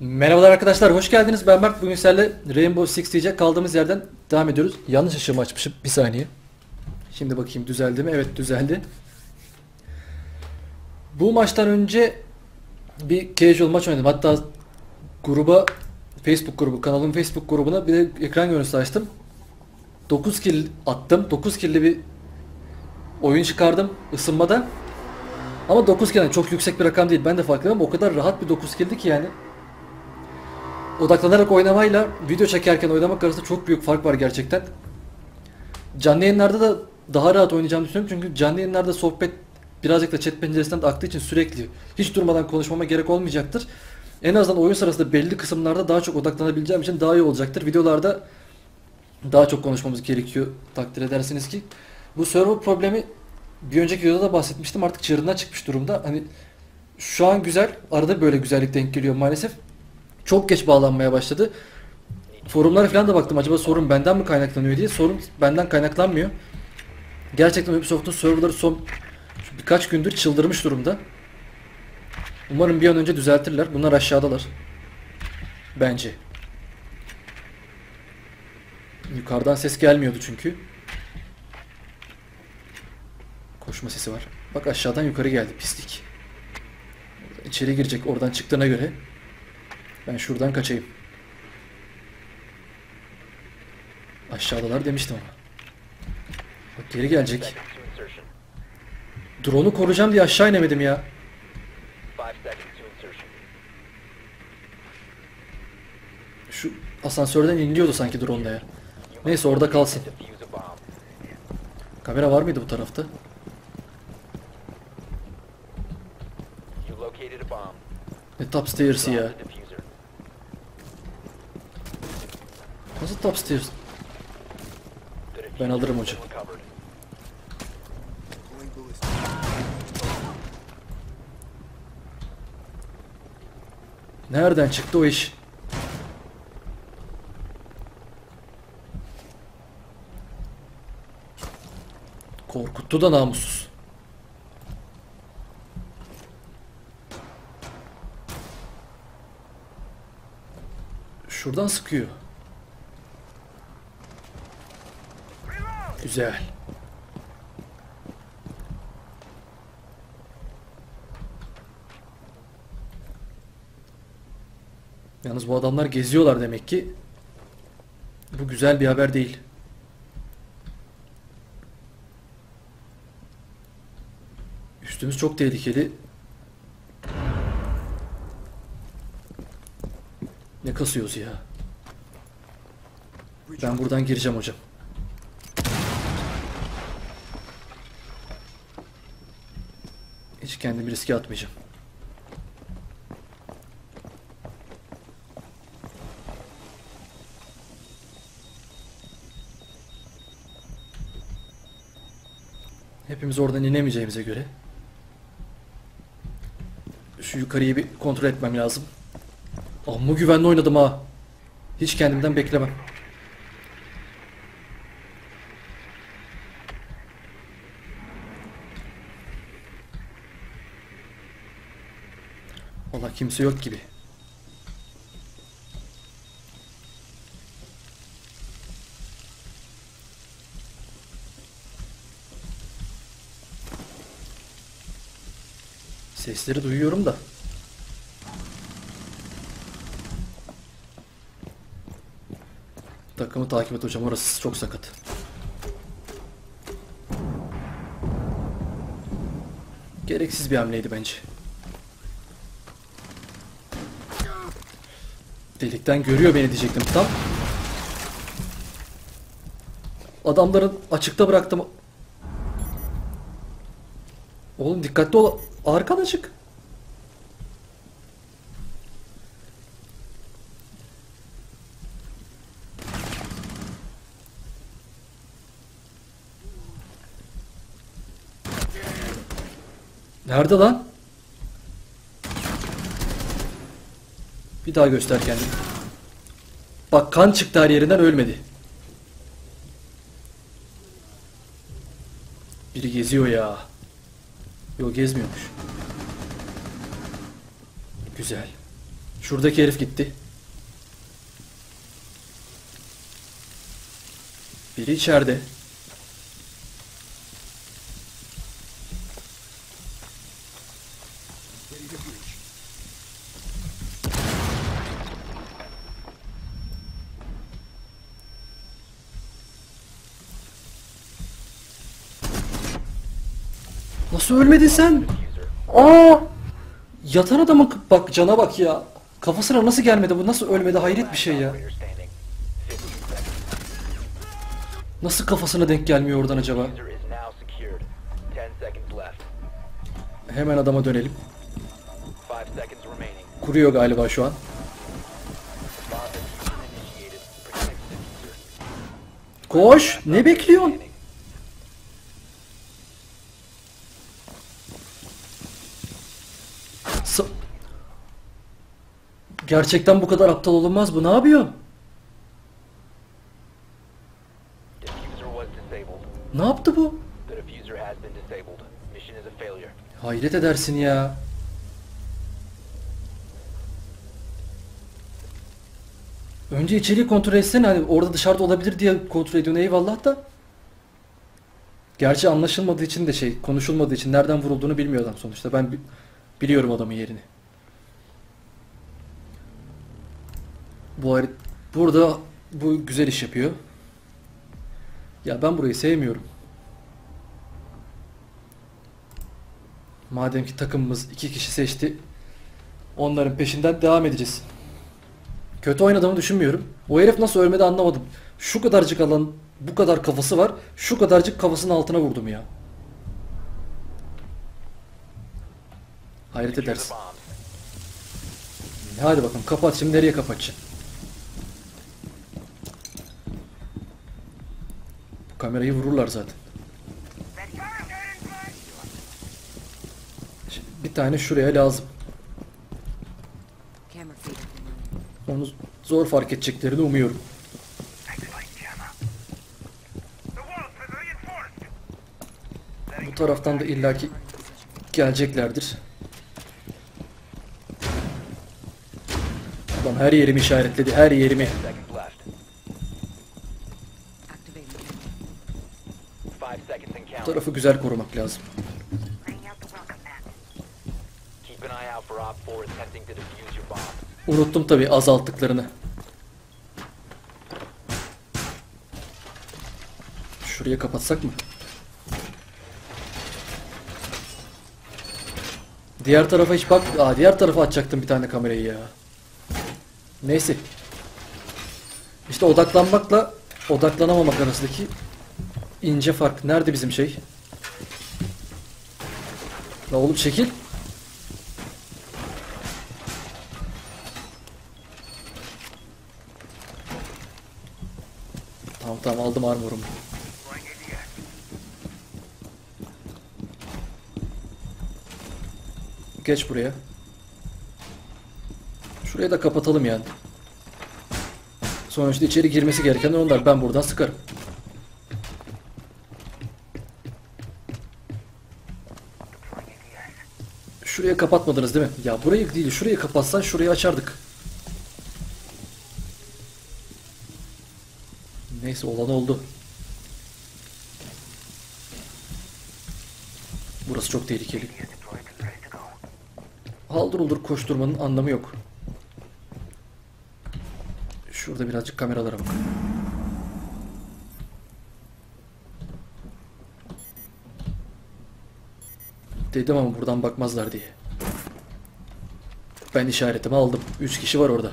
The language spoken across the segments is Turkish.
Merhabalar arkadaşlar, hoş geldiniz. Ben Berk. Bugün sizlerle Rainbow Six Siege'e kaldığımız yerden devam ediyoruz. Yanlış ışığımı açmışım. Bir saniye. Şimdi bakayım düzeldi mi? Evet düzeldi. Bu maçtan önce bir casual maç oynadım. Hatta gruba, Facebook grubu, kanalın Facebook grubuna bir de ekran görüntüsü açtım. 9 kill attım. 9 kill'li bir oyun çıkardım ısınmada. Ama 9 kill yani çok yüksek bir rakam değil. Ben de farkındayım ama o kadar rahat bir 9 kill'di ki yani odaklanarak oynamayla video çekerken oynamak arasında çok büyük fark var gerçekten. Canlı yayınlarda da daha rahat oynayacağımı düşünüyorum çünkü canlı yayınlarda sohbet birazcık da chat penceresinden de aktığı için sürekli hiç durmadan konuşmama gerek olmayacaktır. En azından oyun sırasında belli kısımlarda daha çok odaklanabileceğim için daha iyi olacaktır. Videolarda daha çok konuşmamız gerekiyor takdir edersiniz ki. Bu server problemi bir önceki videoda da bahsetmiştim artık çığırından çıkmış durumda. Hani şu an güzel arada böyle güzellik denk geliyor maalesef çok geç bağlanmaya başladı. Forumlara falan da baktım acaba sorun benden mi kaynaklanıyor diye. Sorun benden kaynaklanmıyor. Gerçekten Ubisoft'un serverları son birkaç gündür çıldırmış durumda. Umarım bir an önce düzeltirler. Bunlar aşağıdalar. Bence. Yukarıdan ses gelmiyordu çünkü. Koşma sesi var. Bak aşağıdan yukarı geldi pislik. İçeri girecek oradan çıktığına göre. Ben şuradan kaçayım. Aşağıdalar demiştim ama. Bak geri gelecek. Drone'u koruyacağım diye aşağı inemedim ya. Şu asansörden iniliyordu sanki drone'la ya. Neyse orada kalsın. Kamera var mıydı bu tarafta? Ne top stairs Drop ya. the diffuser. Nasıl top diffuser Ben alırım hocam. Nereden çıktı o iş? Korkuttu da namussuz. Şuradan sıkıyor. Güzel. Yalnız bu adamlar geziyorlar demek ki. Bu güzel bir haber değil. Üstümüz çok tehlikeli. Ne kasıyoruz ya? Ben buradan gireceğim hocam. Kendimi riske atmayacağım. Hepimiz oradan inemeyeceğimize göre şu yukarıyı bir kontrol etmem lazım. Amma güvenli oynadım ha. Hiç kendimden beklemem. Kimse yok gibi. Sesleri duyuyorum da. Takımı takip et hocam orası çok sakat. Gereksiz bir hamleydi bence. Delikten görüyor beni diyecektim tam. Adamların açıkta bıraktım. Oğlum dikkatli ol. Arkan açık. Nerede lan? Bir daha göster kendini. Bak kan çıktı her yerinden ölmedi. Biri geziyor ya. Yok gezmiyormuş. Güzel. Şuradaki herif gitti. Biri içeride. Nasıl ölmedin sen? Aa! Yatan adamın bak cana bak ya. Kafasına nasıl gelmedi bu? Nasıl ölmedi? Hayret bir şey ya. Operator standing. 15 seconds. Nasıl kafasına denk gelmiyor oradan acaba? User is now secured. 10 seconds left. Hemen adama dönelim. 5 seconds remaining. Kuruyor galiba şu an. Koş! Ne bekliyorsun? Gerçekten bu kadar aptal olunmaz bu. Ne yapıyor? Ne yaptı bu? Hayret edersin ya. Önce içeriği kontrol etsene hani orada dışarıda olabilir diye kontrol ediyorsun eyvallah da. Gerçi anlaşılmadığı için de şey konuşulmadığı için nereden vurulduğunu bilmiyor adam sonuçta. Ben bi- biliyorum adamın yerini. Bu burada bu güzel iş yapıyor. Ya ben burayı sevmiyorum. Madem ki takımımız iki kişi seçti, onların peşinden devam edeceğiz. Kötü oynadığımı düşünmüyorum. O herif nasıl ölmedi anlamadım. Şu kadarcık alan, bu kadar kafası var. Şu kadarcık kafasının altına vurdum ya. Hayret edersin. Hadi bakalım kapat şimdi nereye kapatacaksın? Kamerayı vururlar zaten. Şimdi bir tane şuraya lazım. Onu zor fark edeceklerini umuyorum. Bu taraftan da illaki geleceklerdir. Adam her yerimi işaretledi, her yerimi. Tarafı güzel korumak lazım. Keep an eye out for Op 4 attempting to defuse your bomb. Unuttum tabi azalttıklarını. Şuraya kapatsak mı? Diğer tarafa hiç bak. Aa, diğer tarafa açacaktım bir tane kamerayı ya. Neyse. İşte odaklanmakla odaklanamamak arasındaki ince fark. Nerede bizim şey? La oğlum çekil. Tamam tamam aldım armorumu. Geç buraya. Şurayı da kapatalım yani. Sonuçta içeri girmesi gereken onlar. Ben buradan sıkarım. Şuraya kapatmadınız değil mi? Ya burayı değil, şurayı kapatsan şurayı açardık. Neyse olan oldu. Burası çok tehlikeli. Haldır uldur koşturmanın anlamı yok. Şurada birazcık kameralara bak. Dedim ama buradan bakmazlar diye. Ben işaretimi aldım. 3 kişi var orada.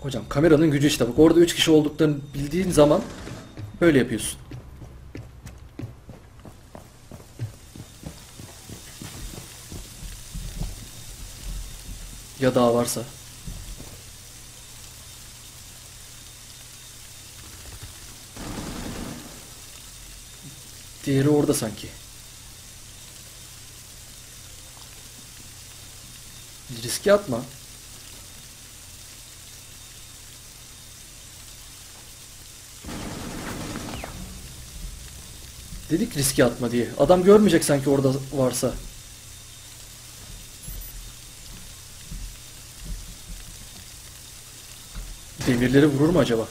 Hocam kameranın gücü işte bak orada 3 kişi olduklarını bildiğin zaman böyle yapıyorsun. Ya daha varsa. Diğeri orada sanki. Riske atma. Dedik riske atma diye. Adam görmeyecek sanki orada varsa. Demirleri vurur mu acaba?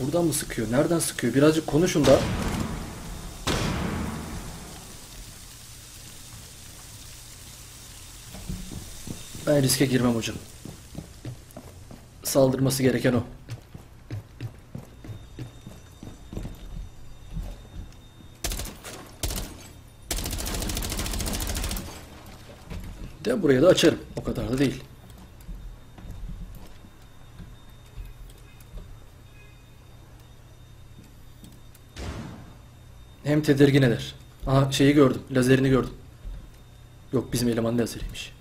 Buradan mı sıkıyor? Nereden sıkıyor? Birazcık konuşun da. Ben riske girmem hocam. Saldırması gereken o. De burayı da açarım. O kadar da değil. Hem tedirgin eder. Aha şeyi gördüm. Lazerini gördüm. Yok bizim eleman lazeriymiş.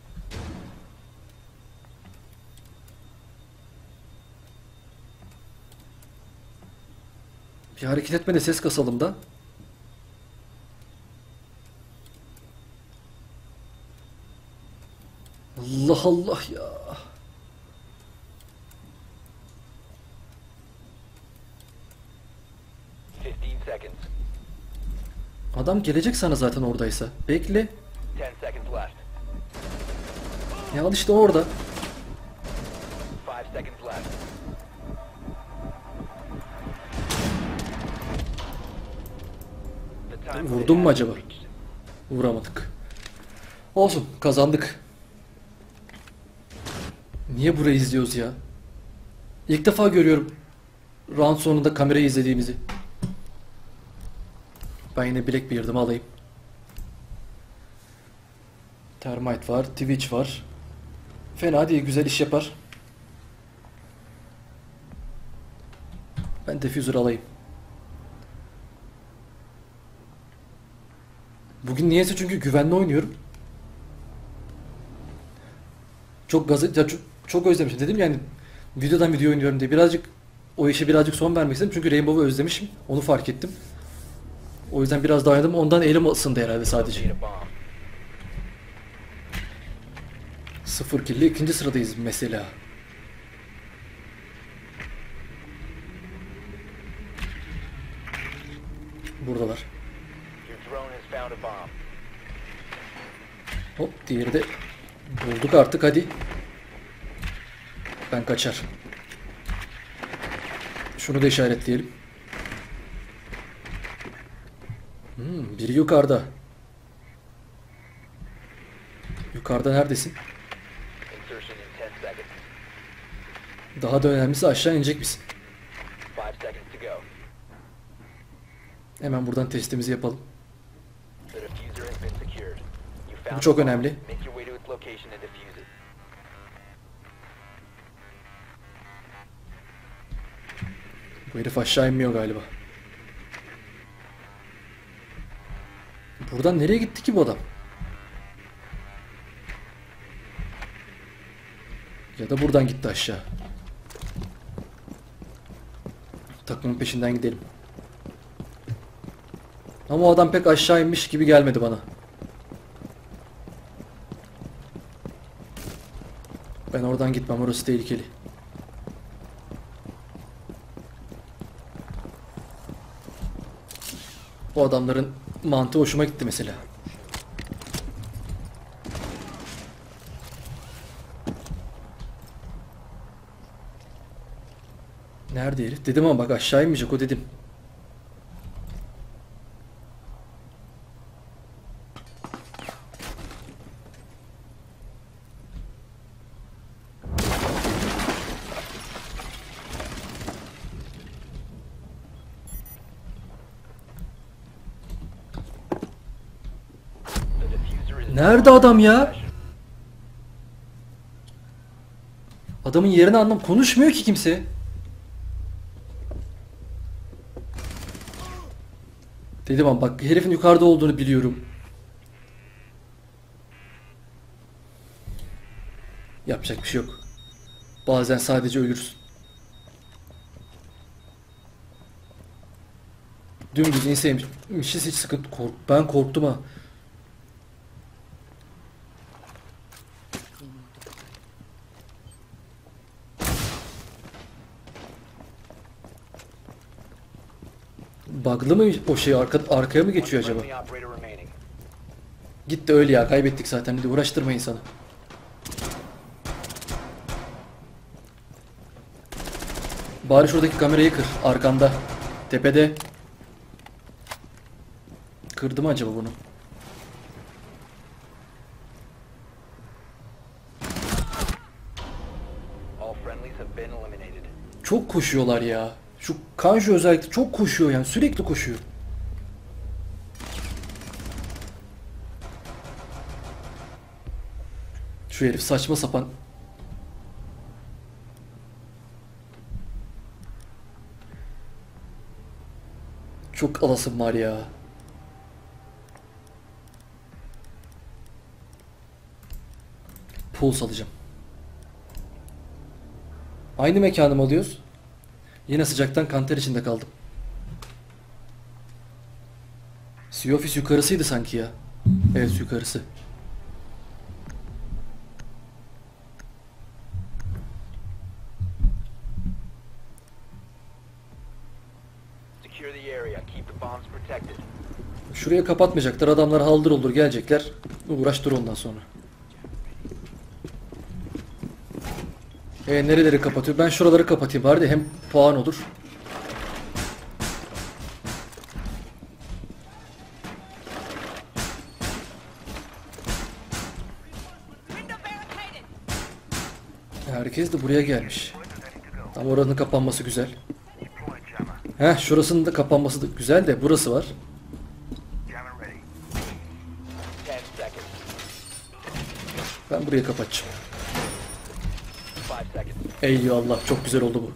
Bir hareket etme de ses kasalım da. Allah ya. Adam gelecek sana zaten oradaysa. Bekle. Ya al işte orada. Vurdun mu acaba? Vuramadık. Olsun kazandık. Niye burayı izliyoruz ya? İlk defa görüyorum round sonunda kamerayı izlediğimizi. Ben yine bilek bir yırdımı alayım. Termite var, Twitch var. Fena değil, güzel iş yapar. Ben diffuser alayım. Bugün niyeyse çünkü güvenli oynuyorum. Çok gazı ya çok, çok özlemişim dedim yani videodan video oynuyorum diye birazcık o işe birazcık son vermek istedim çünkü Rainbow'u özlemişim. Onu fark ettim. O yüzden biraz dayandım. Ondan elim ısındı herhalde sadece. Sıfır killi ikinci sıradayız mesela. Buradalar. Hop diğeri de bulduk artık hadi. Ben kaçar. Şunu da işaretleyelim. Hmm, biri yukarıda. Yukarıda neredesin? Daha da önemlisi aşağı inecek misin? Hemen buradan testimizi yapalım. Bu çok önemli. Bu herif aşağı inmiyor galiba. Buradan nereye gitti ki bu adam? Ya da buradan gitti aşağı. Takımın peşinden gidelim. Ama o adam pek aşağı inmiş gibi gelmedi bana. Ben oradan gitmem orası tehlikeli. O adamların mantığı hoşuma gitti mesela. Nerede herif? Dedim ama bak aşağı inmeyecek o dedim. Nerede adam ya? Adamın yerini anlam konuşmuyor ki kimse. Dedim ama bak herifin yukarıda olduğunu biliyorum. Yapacak bir şey yok. Bazen sadece ölürsün. Dümdüz inseymişiz hiç sıkıntı kork ben korktum ha. Bug'lı mı o şey arka, arkaya mı geçiyor acaba? remaining. Gitti öyle ya kaybettik zaten. Hadi uğraştırma insanı. Bari şuradaki kamerayı kır. Arkanda. Tepede. Kırdı mı acaba bunu? Çok koşuyorlar ya. Şu Kanju özellikle çok koşuyor yani. Sürekli koşuyor. Şu herif saçma sapan. Çok alasım var ya. Puls alacağım. Aynı mekanı mı alıyoruz? Yine sıcaktan kanter içinde kaldım. Sea Office yukarısıydı sanki ya. Evet yukarısı. Şuraya kapatmayacaklar. Adamlar haldır olur gelecekler. Uğraş dur ondan sonra. E nereleri kapatıyor? Ben şuraları kapatayım bari de hem puan olur. Herkes de buraya gelmiş. Tam oranın kapanması güzel. Heh şurasının da kapanması da güzel de burası var. 10 seconds. Ben burayı kapatacağım. 5 seconds. Eyvallah çok güzel oldu bu. You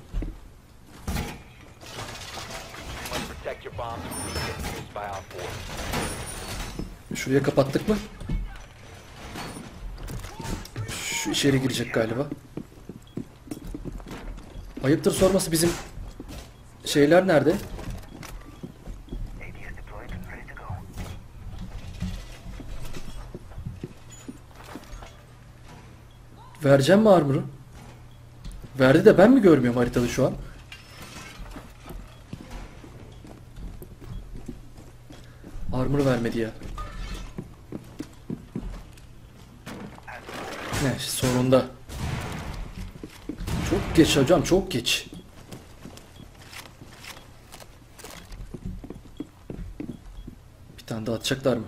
must protect your bombs from being used by Op 4. Şuraya kapattık mı? Şu içeri girecek galiba. Ayıptır sorması bizim şeyler nerede? Vereceğim mi armor'u? Verdi de ben mi görmüyorum haritada şu an? Armor vermedi ya. Ne sonunda. Çok geç hocam çok geç. Bir tane daha atacaklar mı?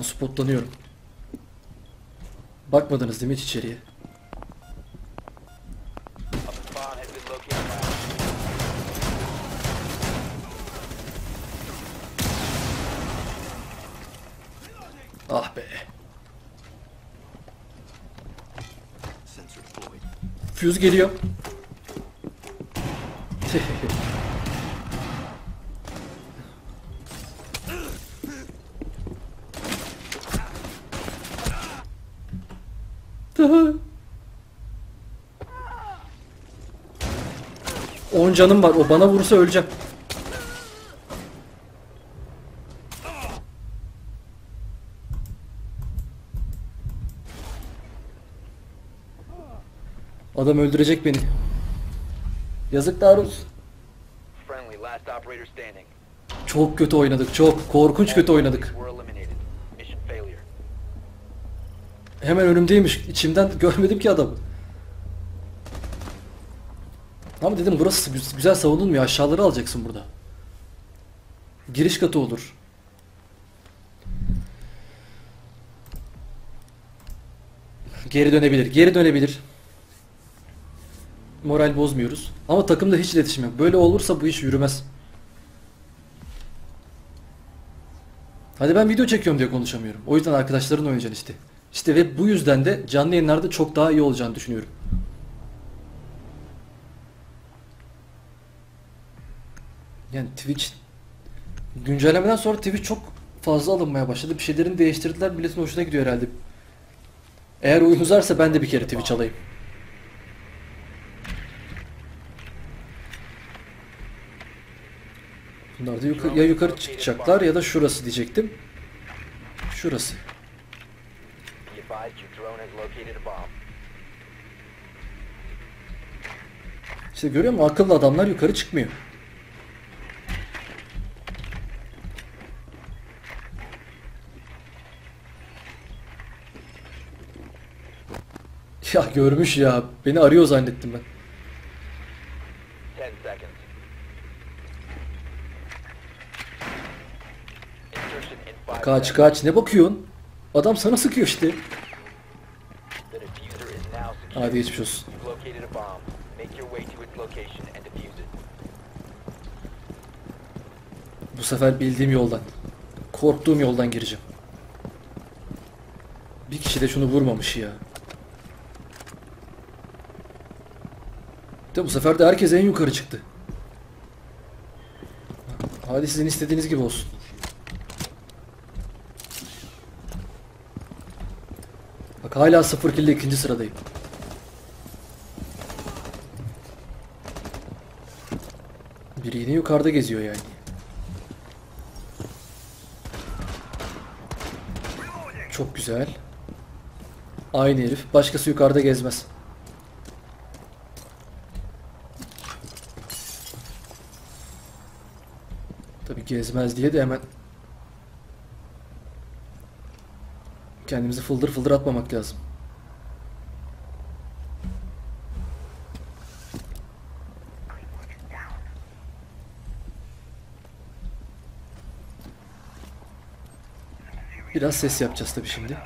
Ben spotlanıyorum. Bakmadınız değil mi hiç içeriye? Ah be. Füz geliyor. On canım var. O bana vurursa öleceğim. Adam öldürecek beni. Yazıklar olsun. Çok kötü oynadık. Çok korkunç kötü oynadık. Hemen önümdeymiş. İçimden görmedim ki adamı. Ama dedim burası gü- güzel savunulmuyor. Aşağıları alacaksın burada. Giriş katı olur. Geri dönebilir. Geri dönebilir. Moral bozmuyoruz. Ama takımda hiç iletişim yok. Böyle olursa bu iş yürümez. Hadi ben video çekiyorum diye konuşamıyorum. O yüzden arkadaşların oynayacaksın işte. İşte ve bu yüzden de canlı yayınlarda çok daha iyi olacağını düşünüyorum. yani Twitch güncellemeden sonra Twitch çok fazla alınmaya başladı. Bir şeylerini değiştirdiler. Milletin hoşuna gidiyor herhalde. Eğer oyun uzarsa ben de bir kere Twitch alayım. Bunlar da yukarı, ya yukarı çıkacaklar ya da şurası diyecektim. Şurası. İşte görüyor musun? Akıllı adamlar yukarı çıkmıyor. Ya görmüş ya. Beni arıyor zannettim ben. 10 seconds. Insertion in 5 Kaç kaç ne bakıyorsun? Adam sana sıkıyor işte. Hadi geçmiş olsun. Bu sefer bildiğim yoldan. Korktuğum yoldan gireceğim. Bir kişi de şunu vurmamış ya. De bu sefer de herkes en yukarı çıktı. Hadi sizin istediğiniz gibi olsun. Bak hala 0 kill ile ikinci sıradayım. Biri yine yukarıda geziyor yani. Çok güzel. Aynı herif. Başkası yukarıda gezmez. Tabi gezmez diye de hemen kendimizi fıldır fıldır atmamak lazım. Biraz ses yapacağız tabi şimdi.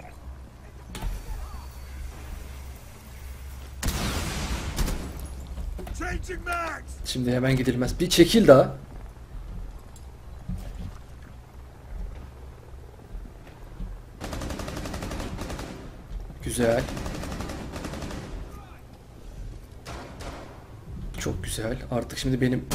Şimdi hemen gidilmez. Bir çekil daha. Güzel. Çok güzel. Artık şimdi benim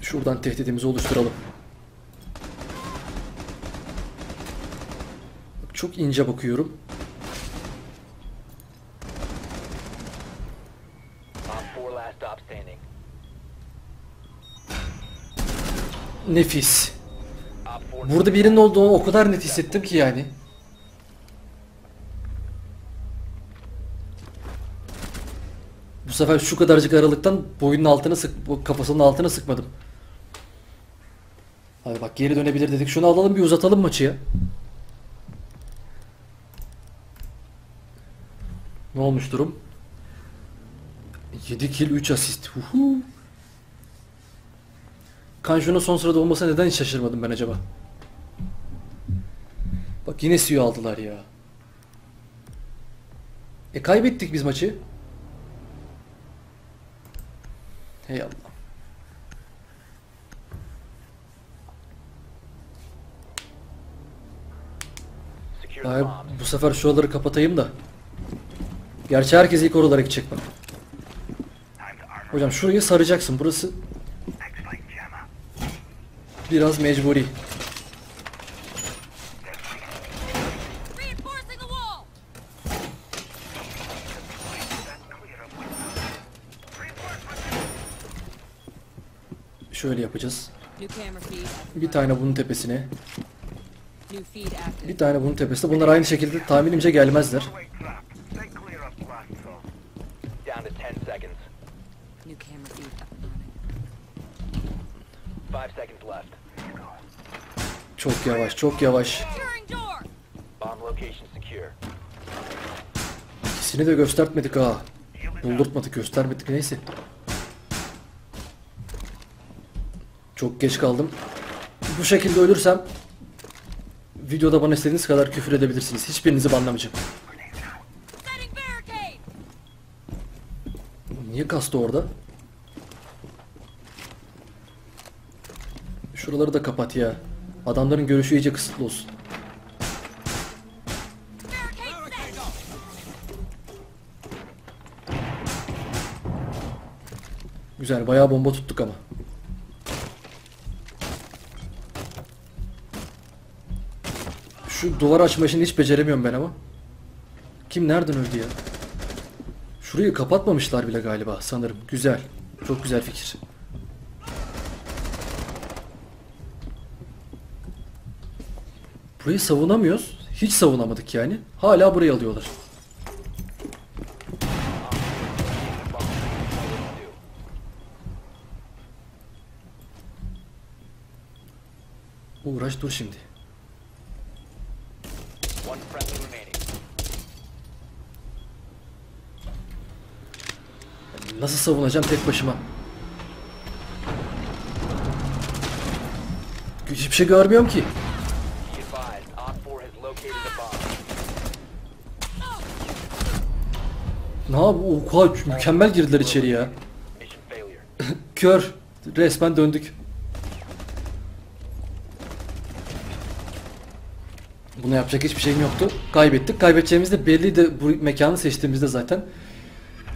şuradan tehdidimizi oluşturalım. Çok ince bakıyorum. Op 4 last stop standing. Nefis. Op 4 Burada birinin olduğunu o kadar net hissettim ki yani. Bu sefer şu kadarcık aralıktan boyunun altına sık, kafasının altına sıkmadım. Hadi bak geri dönebilir dedik. Şunu alalım bir uzatalım maçı ya. Ne olmuş durum? 7 kill 3 asist. Huhu. Kanjo'nun son sırada olmasa neden hiç şaşırmadım ben acaba? Bak yine suyu aldılar ya. E kaybettik biz maçı. Hey Allah. Bari bu sefer şuraları kapatayım da. Gerçi herkes ilk oralara gidecek bak. Hocam şurayı saracaksın. Burası biraz mecburi. Şöyle yapacağız. Bir tane bunun tepesine. Bir tane bunun tepesine. Bunlar aynı şekilde tahminimce gelmezler. Down to 10 seconds. New camera feed up and running. 5 seconds left. Çok yavaş, çok yavaş. İkisini de göstermedik ha. Buldurtmadık, göstermedik neyse. Çok geç kaldım. Bu şekilde ölürsem videoda bana istediğiniz kadar küfür edebilirsiniz. Hiçbirinizi banlamayacağım. Niye kastı orada? Şuraları da kapat ya. Adamların görüşü iyice kısıtlı olsun. Güzel, bayağı bomba tuttuk ama. Şu duvar açma işini hiç beceremiyorum ben ama. Kim nereden öldü ya? Şurayı kapatmamışlar bile galiba sanırım. Güzel. Çok güzel fikir. Burayı savunamıyoruz. Hiç savunamadık yani. Hala burayı alıyorlar. Uğraş dur şimdi. Nasıl savunacağım tek başıma? Hiçbir şey görmüyorum ki. Be advised, Op 4 has located a bomb. Ne yap? Oha mükemmel girdiler içeri ya. Kör. Resmen döndük. Buna yapacak hiçbir şeyim yoktu. Kaybettik. Kaybedeceğimiz de belliydi bu mekanı seçtiğimizde zaten.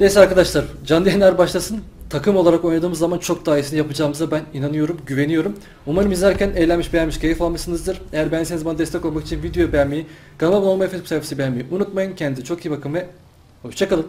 Neyse arkadaşlar canlı yayınlar başlasın. Takım olarak oynadığımız zaman çok daha iyisini yapacağımıza ben inanıyorum, güveniyorum. Umarım izlerken eğlenmiş, beğenmiş, keyif almışsınızdır. Eğer beğenseniz bana destek olmak için videoyu beğenmeyi, kanalıma abone olmayı, Facebook sayfası beğenmeyi unutmayın. Kendinize çok iyi bakın ve hoşçakalın.